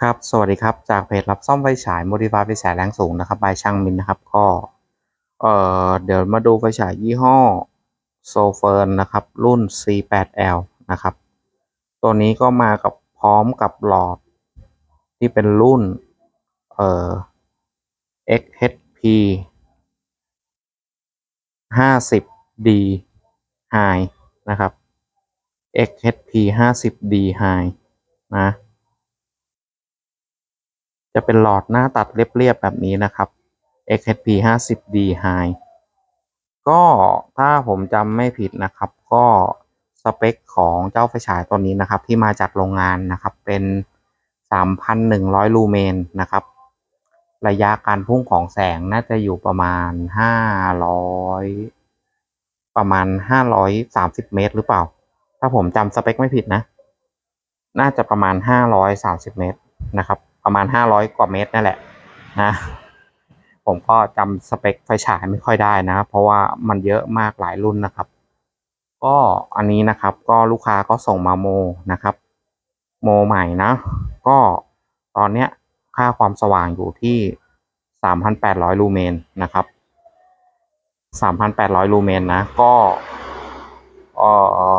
ครับ สวัสดีครับ จากเพจรับซ่อมไฟฉาย Modify ไฟฉายแรงสูงนะครับ บายช่างมินนะครับ ก็ เอ่อ เดี๋ยวมาดูไฟฉายยี่ห้อโซเฟิร์นนะครับ รุ่น C8L นะครับ ตัวนี้ก็มากับพร้อมกับหลอดที่เป็นรุ่น เอ่อ XHP 50D High นะครับ XHP 50D High นะ จะเป็นหลอดหน้าตัดเรียบๆแบบนี้นะครับ XHP 50D High ก็ถ้าผมจำไม่ผิดนะครับ ก็สเปคของเจ้าไฟฉายตัวนี้นะครับ ที่มาจากโรงงานนะครับเป็น 3,100 ลูเมนนะครับ ระยะการพุ่งของแสงน่าจะอยู่ประมาณ 500 ประมาณ 530 เมตร หรือเปล่า ถ้าผมจำสเปคไม่ผิดนะ น่าจะประมาณ 530 เมตรนะครับ ประมาณ 500 กว่าเมตรนั่นแหละนะผมก็จำสเปคไฟฉายไม่ค่อยได้นะ เพราะว่ามันเยอะมากหลายรุ่นนะครับ ก็อันนี้นะครับก็ลูกค้าก็ส่งมาโมนะครับ โมใหม่นะ ก็ตอนเนี้ยค่าความสว่างอยู่ที่ 3,800 ลูเมนนะครับ 3,800 ลูเมนนะ ก็เอ่อ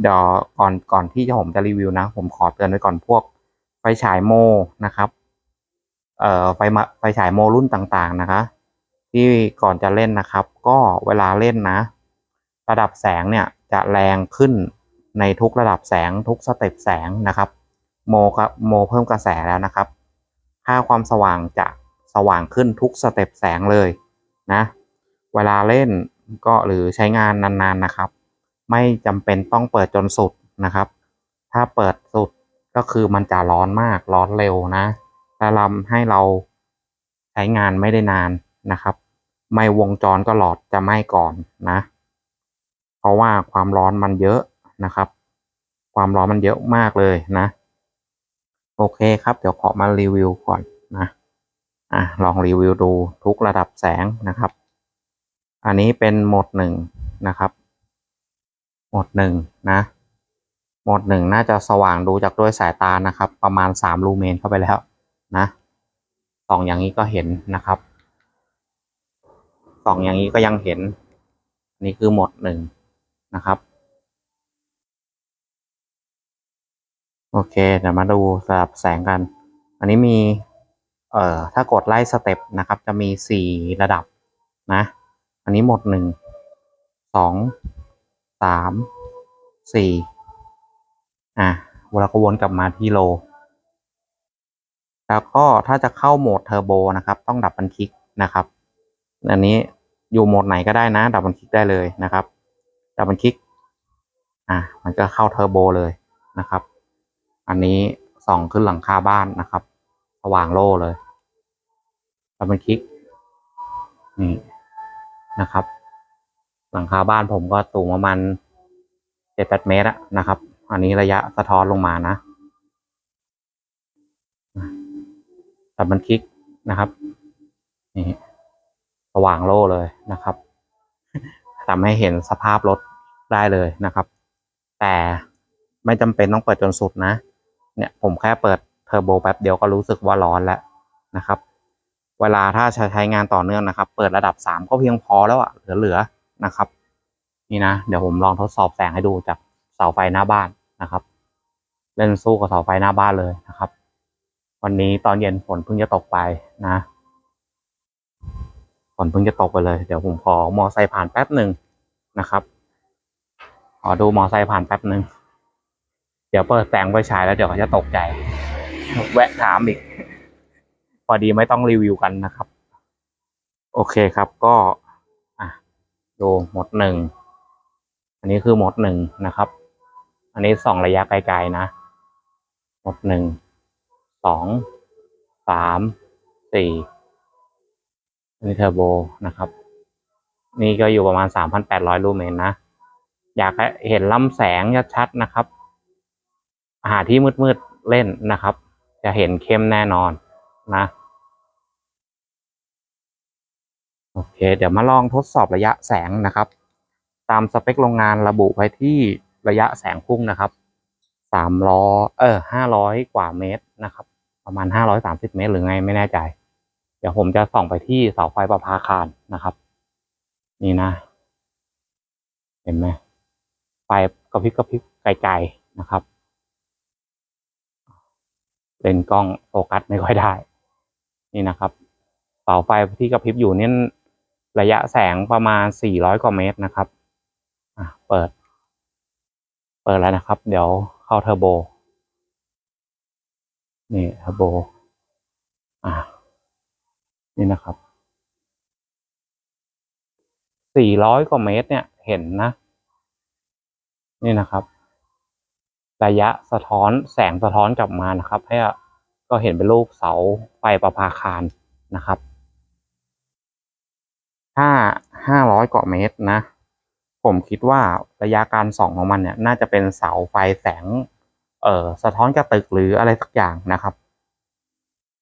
เดี๋ยวก่อนก่อนที่จะผมจะรีวิวนะ ผมขอเตือนไว้ก่อนพวก ไฟฉายโมนะครับ เอ่อไฟมาไฟฉายโมรุ่นต่างๆนะคะ ที่ก่อนจะเล่นนะครับ ก็เวลาเล่นนะ ระดับแสงเนี่ยจะแรงขึ้นในทุกระดับแสงทุกสเต็ปแสงนะครับ โมครับโมเพิ่มกระแสแล้วนะครับ ค่าความสว่างจะสว่างขึ้นทุกสเต็ปแสงเลยนะ เวลาเล่นก็หรือใช้งานนานๆนะครับ ไม่จำเป็นต้องเปิดจนสุดนะครับ ถ้าเปิดสุด ก็คือมันจะร้อนมากร้อนเร็วนะและทำให้เราใช้งานไม่ได้นานนะครับ ไม่วงจรก็หลอดจะไหม้ก่อนนะ เพราะว่าความร้อนมันเยอะนะครับ ความร้อนมันเยอะมากเลยนะ โอเคครับ เดี๋ยวขอมารีวิวก่อนนะอะลองรีวิวดูทุกระดับแสงนะครับ อันนี้เป็นโหมดหนึ่งนะครับ โหมดหนึ่งนะ โหมดหนึ่งน่าจะสว่างดูจากด้วยสายตานะครับ ประมาณสามลูเมนเข้าไปแล้วนะส่องอย่างนี้ก็เห็นนะครับส่องอย่างนี้ก็ยังเห็น นี่คือโหมดหนึ่งนะครับ โอเคเดี๋ยวมาดูสลับแสงกัน อันนี้มีเอ่อถ้ากดไล่สเต็ปนะครับ จะมีสี่ระดับนะ อันนี้หมดหนึ่งส อะเวลาก็วนกลับมาที่โล แล้วก็ถ้าจะเข้าโหมดเทอร์โบนะครับ ต้องดับบันคลิกนะครับ อันนี้อยู่โหมดไหนก็ได้นะ ดับบันคลิกได้เลยนะครับ ดับบันคลิก อะมันก็เข้าเทอร์โบเลยนะครับ อันนี้ส่องขึ้นหลังคาบ้านนะครับ สว่างโล่เลย ดับบันคลิก นี่นะครับ หลังคาบ้านผมก็สูงประมาณเจ็ดแปดเมตรอะนะครับ อันนี้ระยะสะท้อนลงมานะดับบันคลิกนะครับ นี่สว่างโล่เลยนะครับทำให้เห็นสภาพรถได้เลยนะครับ แต่ไม่จำเป็นต้องเปิดจนสุดนะ เนี่ยผมแค่เปิดเทอร์โบแป๊บเดียวก็รู้สึกว่าร้อนแล้วนะครับ เวลาถ้าใช้ใช้งานต่อเนื่องนะครับ เปิดระดับสามก็เพียงพอแล้วอะเหลือๆนะครับ นี่นะ เดี๋ยวผมลองทดสอบแสงให้ดูจากาไฟหน้าบ้านนะครับเล่นสู้กับเสาไฟหน้าบ้านเลยนะครับ วันนี้ตอนเย็นฝนเพิ่งจะตกไปนะฝนเพิ่งจะตกไปเลย เดี๋ยวผมขอมอไซค์ผ่านแป๊บหนึ่งนะครับขอดูมอไซค์ผ่านแป๊บหนึ่งเดี๋ยวเปิดแสงไฟฉายแล้วเดี๋ยวเขาจะตกใจ แวะถามอีก พอดีไม่ต้องรีวิวกันนะครับ โอเคครับก็อะดูหมดหนึ่งอันนี้คือหมดหนึ่งนะครับ อันนี้ส่องระยะไกลๆนะหมดหนึ่ง สอง สาม สี่ อันนี้เทอร์โบนะครับ นี่ก็อยู่ประมาณสามพันแปดร้อยลูเมนนะ อยากเห็นลำแสงชัดๆนะครับ หาที่มืดๆเล่นนะครับ จะเห็นเข้มแน่นอนนะ โอเค เดี๋ยวมาลองทดสอบระยะแสงนะครับ ตามสเปคโรงงานระบุไว้ที่ ระยะแสงพุ่งนะครับสามร้อเออห้าร้อยกว่าเมตรนะครับ ประมาณห้าร้อยสามสิบเมตร หรือไงไม่แน่ใจ เดี๋ยวผมจะส่องไปที่เสาไฟประภาคารนะครับ นี่นะ เห็นไหมไฟกระพริบกระพริบไกลๆนะครับเลนกล้องโฟกัสไม่ค่อยได้ นี่นะครับเสาไฟที่กระพริบอยู่เนี่ระยะแสงประมาณ 400 กว่าเมตรนะครับ อะ เปิด เปิดแล้วนะครับ เดี๋ยวเข้าเทอร์โบ นี่เทอร์โบ อะนี่นะครับ400กว่าเมตรเนี่ยเห็นนะ นี่นะครับ ระยะสะท้อนแสงสะท้อนกลับมานะครับ ให้ก็เห็นเป็นรูปเสาไฟประภาคารนะครับถ้าห้าร้อยกว่าเมตรนะ ผมคิดว่าระยะการส่องของมันเนี่ย น่าจะเป็นเสาไฟแสง เอ่อสะท้อนกับตึกหรืออะไรสักอย่างนะครับ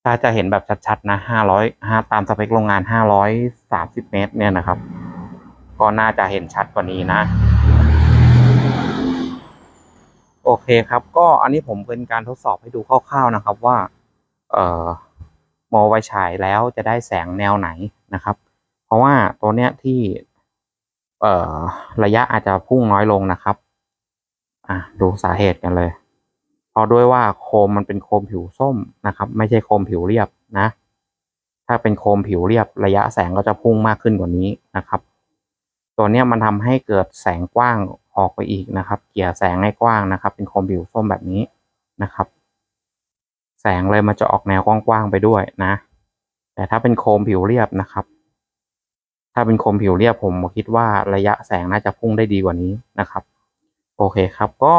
ถ้าจะเห็นแบบชัดๆนะห้าร้อยห้าตามสเปคโรงงานห้าร้อยสามสิบเมตร เนี่ยนะครับ ก็น่าจะเห็นชัดกว่านี้นะ โอเคครับ ก็อันนี้ผมเป็นการทดสอบให้ดูคร่าวๆนะครับว่า เอ่อมอไฟฉายแล้วจะได้แสงแนวไหนนะครับ เพราะว่าตัวเนี้ยที่ เอ่อระยะอาจจะพุ่งน้อยลงนะครับ อะดูสาเหตุกันเลย เพราะด้วยว่าโคมมันเป็นโคมผิวส้มนะครับ ไม่ใช่โคมผิวเรียบนะ ถ้าเป็นโคมผิวเรียบระยะแสงก็จะพุ่งมากขึ้นกว่านี้นะครับ ตัวเนี้ยมันทำให้เกิดแสงกว้างออกไปอีกนะครับ เกี่ยแสงให้กว้างนะครับ เป็นโคมผิวส้มแบบนี้นะครับ แสงเลยมันจะออกแนวกว้างๆไปด้วยนะ แต่ถ้าเป็นโคมผิวเรียบนะครับ ถ้าเป็นคมผิวเรียบผมคิดว่าระยะแสงน่าจะพุ่งได้ดีกว่านี้นะครับ โอเคครับก็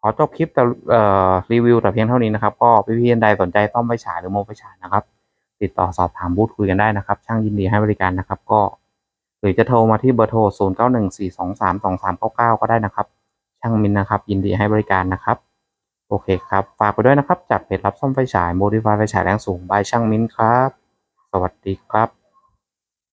ขอจบคลิปแต่เอ่อรีวิวแต่เพียงเท่านี้นะครับ ก็พี่ๆท่านใดสนใจต้องไปฉายหรือโมไปฉายนะครับ ติดต่อสอบถามบูธคุยกันได้นะครับ ช่างยินดีให้บริการนะครับ ก็ หรือจะโทรมาที่เบอร์โทร 0 9 1 4 2 3 2 3 9 9 ก็ได้นะครับ ช่างมินนะครับ ยินดีให้บริการนะครับ โอเคครับ ฝากไปด้วยนะครับ จากเพจรับซ่อมไฟฉายโมดิฟายไฟฉายแรงสูงบายช่างมินครับ สวัสดีครับ